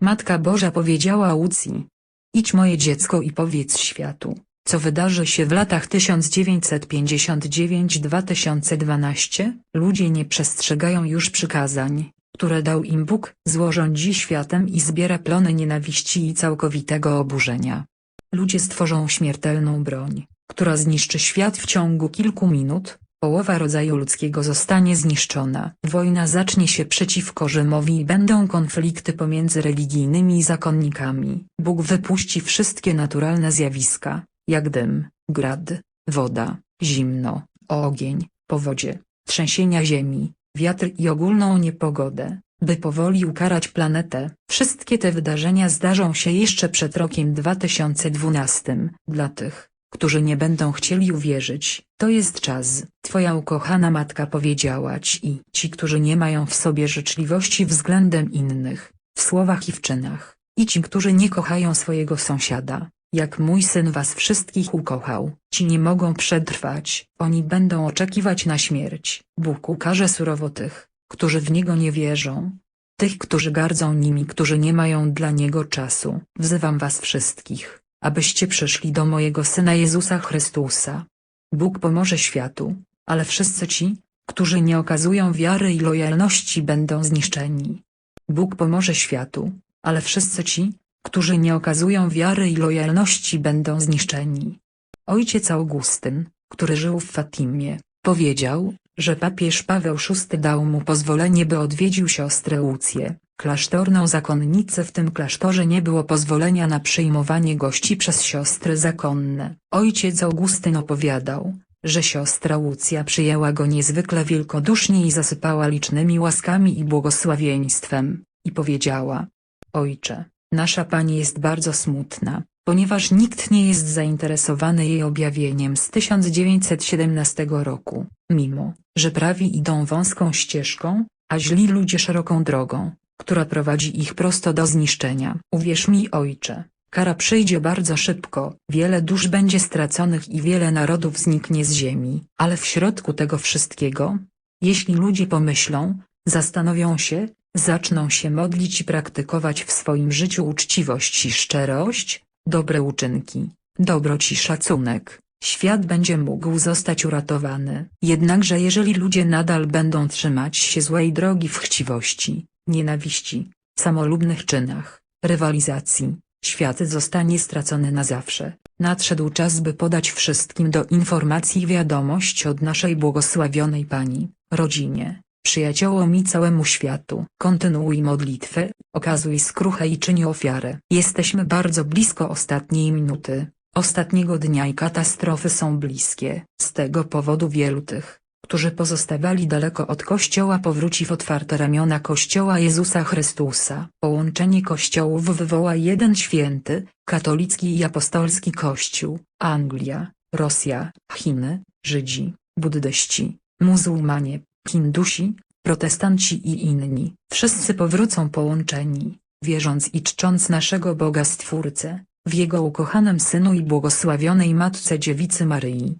Matka Boża powiedziała Łucji. Idź moje dziecko i powiedz światu, co wydarzy się w latach 1959-2012. Ludzie nie przestrzegają już przykazań, które dał im Bóg. Zło rządzi światem i zbiera plony nienawiści i całkowitego oburzenia. Ludzie stworzą śmiertelną broń, która zniszczy świat w ciągu kilku minut, połowa rodzaju ludzkiego zostanie zniszczona. Wojna zacznie się przeciwko Rzymowi i będą konflikty pomiędzy religijnymi zakonnikami. Bóg wypuści wszystkie naturalne zjawiska, jak dym, grad, woda, zimno, ogień, powodzie, trzęsienia ziemi, wiatr i ogólną niepogodę, by powoli ukarać planetę. Wszystkie te wydarzenia zdarzą się jeszcze przed rokiem 2012. Dla tych, którzy nie będą chcieli uwierzyć, to jest czas. Twoja ukochana matka powiedziała ci ci, którzy nie mają w sobie życzliwości względem innych, w słowach i w czynach, i ci, którzy nie kochają swojego sąsiada, jak mój syn was wszystkich ukochał, ci nie mogą przetrwać, oni będą oczekiwać na śmierć. Bóg ukaże surowo tych, którzy w Niego nie wierzą. Tych, którzy gardzą nimi, którzy nie mają dla Niego czasu. Wzywam was wszystkich, abyście przyszli do mojego Syna Jezusa Chrystusa. Bóg pomoże światu, ale wszyscy ci, którzy nie okazują wiary i lojalności będą zniszczeni. Bóg pomoże światu, ale wszyscy ci, którzy nie okazują wiary i lojalności będą zniszczeni. Ojciec Augustyn, który żył w Fatimie, powiedział, że papież Paweł VI dał mu pozwolenie by odwiedził siostrę Łucję, klasztorną zakonnicę. W tym klasztorze nie było pozwolenia na przyjmowanie gości przez siostry zakonne. Ojciec Augustyn opowiadał, że siostra Łucja przyjęła go niezwykle wielkodusznie i zasypała licznymi łaskami i błogosławieństwem, i powiedziała, Ojcze, nasza Pani jest bardzo smutna, ponieważ nikt nie jest zainteresowany jej objawieniem z 1917 roku, mimo, że prawi idą wąską ścieżką, a źli ludzie szeroką drogą, która prowadzi ich prosto do zniszczenia. Uwierz mi ojcze, kara przyjdzie bardzo szybko, wiele dusz będzie straconych i wiele narodów zniknie z ziemi, ale w środku tego wszystkiego, jeśli ludzie pomyślą, zastanowią się, zaczną się modlić i praktykować w swoim życiu uczciwość i szczerość, dobre uczynki, dobroć i szacunek, świat będzie mógł zostać uratowany. Jednakże jeżeli ludzie nadal będą trzymać się złej drogi w chciwości, nienawiści, samolubnych czynach, rywalizacji, świat zostanie stracony na zawsze. Nadszedł czas by podać wszystkim do informacji wiadomość od naszej błogosławionej Pani, rodzinie, przyjaciołom i całemu światu. Kontynuuj modlitwę, okazuj skruchę i czyń ofiarę. Jesteśmy bardzo blisko ostatniej minuty, ostatniego dnia i katastrofy są bliskie. Z tego powodu wielu tych, którzy pozostawali daleko od Kościoła powróci w otwarte ramiona Kościoła Jezusa Chrystusa. Połączenie Kościołów wywoła jeden święty, katolicki i apostolski Kościół, Anglia, Rosja, Chiny, Żydzi, buddyści, muzułmanie, Hindusi, protestanci i inni. Wszyscy powrócą połączeni, wierząc i czcząc naszego Boga Stwórcę, w Jego ukochanym Synu i błogosławionej Matce Dziewicy Maryi.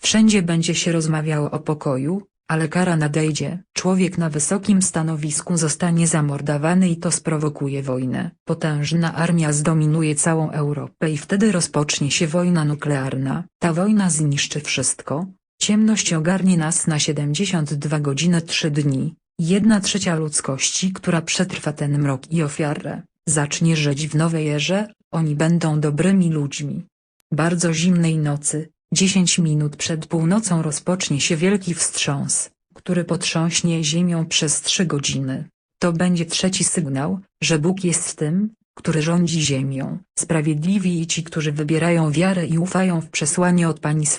Wszędzie będzie się rozmawiało o pokoju, ale kara nadejdzie. Człowiek na wysokim stanowisku zostanie zamordowany i to sprowokuje wojnę. Potężna armia zdominuje całą Europę i wtedy rozpocznie się wojna nuklearna. Ta wojna zniszczy wszystko. Ciemność ogarnie nas na 72 godziny 3 dni. Jedna trzecia ludzkości, która przetrwa ten mrok i ofiarę, zacznie żyć w nowej erze, oni będą dobrymi ludźmi. Bardzo zimnej nocy, 10 minut przed północą rozpocznie się wielki wstrząs, który potrząśnie ziemią przez 3 godziny. To będzie trzeci sygnał, że Bóg jest tym, który rządzi ziemią. Sprawiedliwi i ci, którzy wybierają wiarę i ufają w przesłanie od Pani z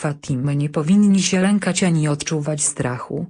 nie powinni się lękać ani odczuwać strachu.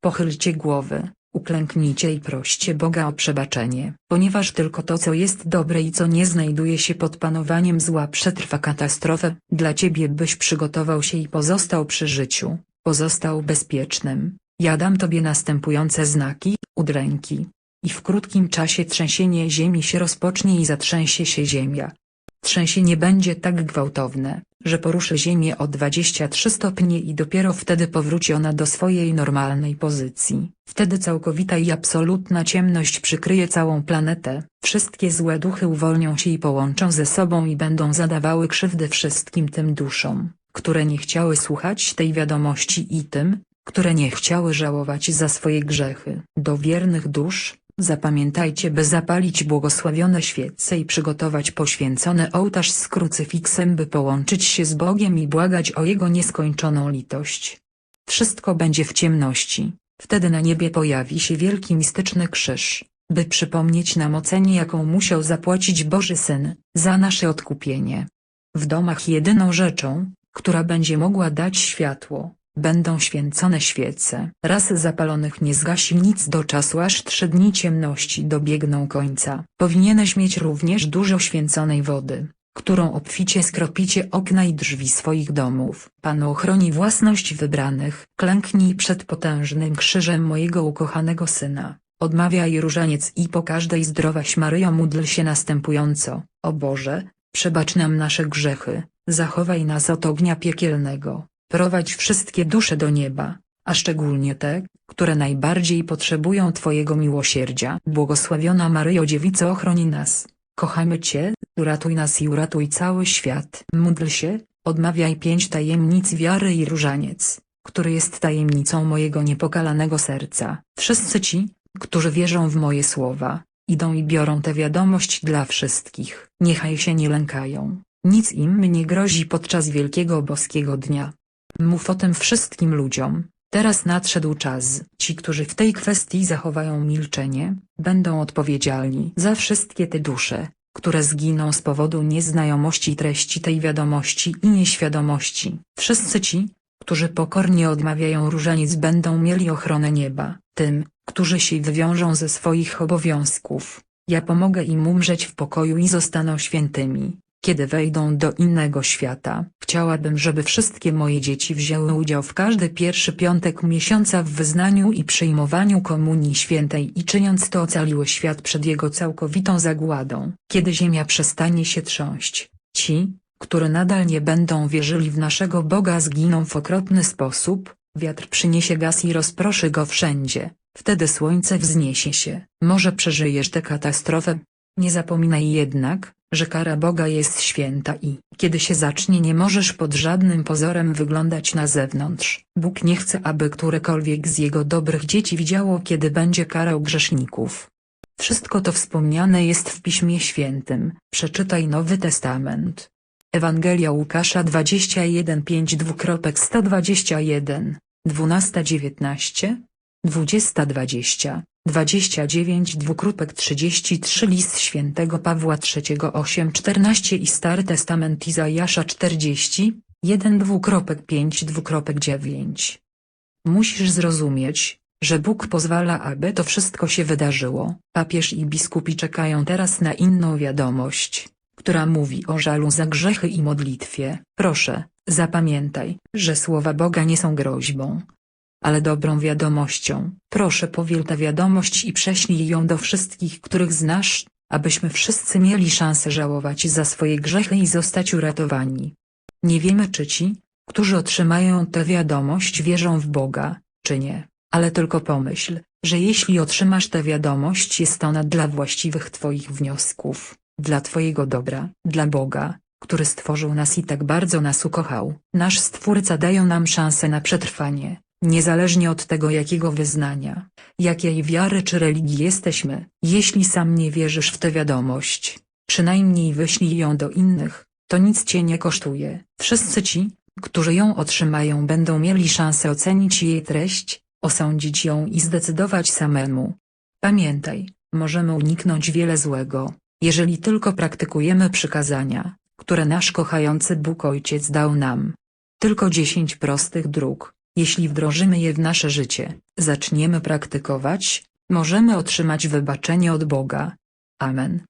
Pochylcie głowy, uklęknijcie i proście Boga o przebaczenie, ponieważ tylko to co jest dobre i co nie znajduje się pod panowaniem zła przetrwa katastrofę, dla Ciebie byś przygotował się i pozostał przy życiu, pozostał bezpiecznym. Ja dam Tobie następujące znaki, udręki. I w krótkim czasie trzęsienie ziemi się rozpocznie i zatrzęsie się ziemia. Trzęsienie będzie tak gwałtowne, że poruszy Ziemię o 23 stopnie i dopiero wtedy powróci ona do swojej normalnej pozycji. Wtedy całkowita i absolutna ciemność przykryje całą planetę, wszystkie złe duchy uwolnią się i połączą ze sobą i będą zadawały krzywdę wszystkim tym duszom, które nie chciały słuchać tej wiadomości i tym, które nie chciały żałować za swoje grzechy. Do wiernych dusz, Zapamiętajcie by zapalić błogosławione świece i przygotować poświęcony ołtarz z krucyfiksem by połączyć się z Bogiem i błagać o Jego nieskończoną litość. Wszystko będzie w ciemności, wtedy na niebie pojawi się wielki mistyczny krzyż, by przypomnieć nam o cenie jaką musiał zapłacić Boży Syn, za nasze odkupienie. W domach jedyną rzeczą, która będzie mogła dać światło, Będą święcone świece. Raz zapalonych nie zgasi nic do czasu aż trzy dni ciemności dobiegną końca. Powinieneś mieć również dużo święconej wody, którą obficie skropicie okna i drzwi swoich domów. Pan ochroni własność wybranych. Klęknij przed potężnym krzyżem mojego ukochanego Syna. Odmawiaj różaniec i po każdej zdrowaś Maryjo módl się następująco. O Boże, przebacz nam nasze grzechy, zachowaj nas od ognia piekielnego. Prowadź wszystkie dusze do nieba, a szczególnie te, które najbardziej potrzebują Twojego miłosierdzia. Błogosławiona Maryjo Dziewico ochroni nas. Kochamy Cię, uratuj nas i uratuj cały świat. Módl się, odmawiaj pięć tajemnic wiary i różaniec, który jest tajemnicą mojego niepokalanego serca. Wszyscy ci, którzy wierzą w moje słowa, idą i biorą tę wiadomość dla wszystkich. Niechaj się nie lękają. Nic im nie grozi podczas wielkiego boskiego dnia. Mów o tym wszystkim ludziom. Teraz nadszedł czas. Ci, którzy w tej kwestii zachowają milczenie, będą odpowiedzialni za wszystkie te dusze, które zginą z powodu nieznajomości treści tej wiadomości i nieświadomości. Wszyscy ci, którzy pokornie odmawiają różaniec będą mieli ochronę nieba. Tym, którzy się wywiążą ze swoich obowiązków, ja pomogę im umrzeć w pokoju i zostaną świętymi kiedy wejdą do innego świata. Chciałabym żeby wszystkie moje dzieci wzięły udział w każdy pierwszy piątek miesiąca w wyznaniu i przyjmowaniu Komunii Świętej i czyniąc to ocaliły świat przed jego całkowitą zagładą. Kiedy ziemia przestanie się trząść, ci, które nadal nie będą wierzyli w naszego Boga zginą w okropny sposób, wiatr przyniesie gaz i rozproszy go wszędzie, wtedy słońce wzniesie się. Może przeżyjesz tę katastrofę? Nie zapominaj jednak, że kara Boga jest święta i kiedy się zacznie nie możesz pod żadnym pozorem wyglądać na zewnątrz. Bóg nie chce aby którekolwiek z Jego dobrych dzieci widziało kiedy będzie karał grzeszników. Wszystko to wspomniane jest w Piśmie Świętym, przeczytaj Nowy Testament. Ewangelia Łukasza 21 5 2.121, 12-19, 20-20. 29 dwukropek 33 List Świętego Pawła III 8 14 i Stary Testament Izajasza 40, 1 dwukropek 5 dwukropek 9. Musisz zrozumieć, że Bóg pozwala aby to wszystko się wydarzyło. Papież i biskupi czekają teraz na inną wiadomość, która mówi o żalu za grzechy i modlitwie. Proszę, zapamiętaj, że słowa Boga nie są groźbą, ale dobrą wiadomością. Proszę powiel tę wiadomość i prześlij ją do wszystkich których znasz, abyśmy wszyscy mieli szansę żałować za swoje grzechy i zostać uratowani. Nie wiemy czy ci, którzy otrzymają tę wiadomość wierzą w Boga, czy nie, ale tylko pomyśl, że jeśli otrzymasz tę wiadomość jest ona dla właściwych Twoich wniosków, dla Twojego dobra, dla Boga, który stworzył nas i tak bardzo nas ukochał. Nasz Stwórca daje nam szansę na przetrwanie. Niezależnie od tego jakiego wyznania, jakiej wiary czy religii jesteśmy, jeśli sam nie wierzysz w tę wiadomość, przynajmniej wyślij ją do innych, to nic cię nie kosztuje. Wszyscy ci, którzy ją otrzymają będą mieli szansę ocenić jej treść, osądzić ją i zdecydować samemu. Pamiętaj, możemy uniknąć wiele złego, jeżeli tylko praktykujemy przykazania, które nasz kochający Bóg Ojciec dał nam. Tylko dziesięć prostych dróg jeśli wdrożymy je w nasze życie, zaczniemy praktykować, możemy otrzymać wybaczenie od Boga. Amen.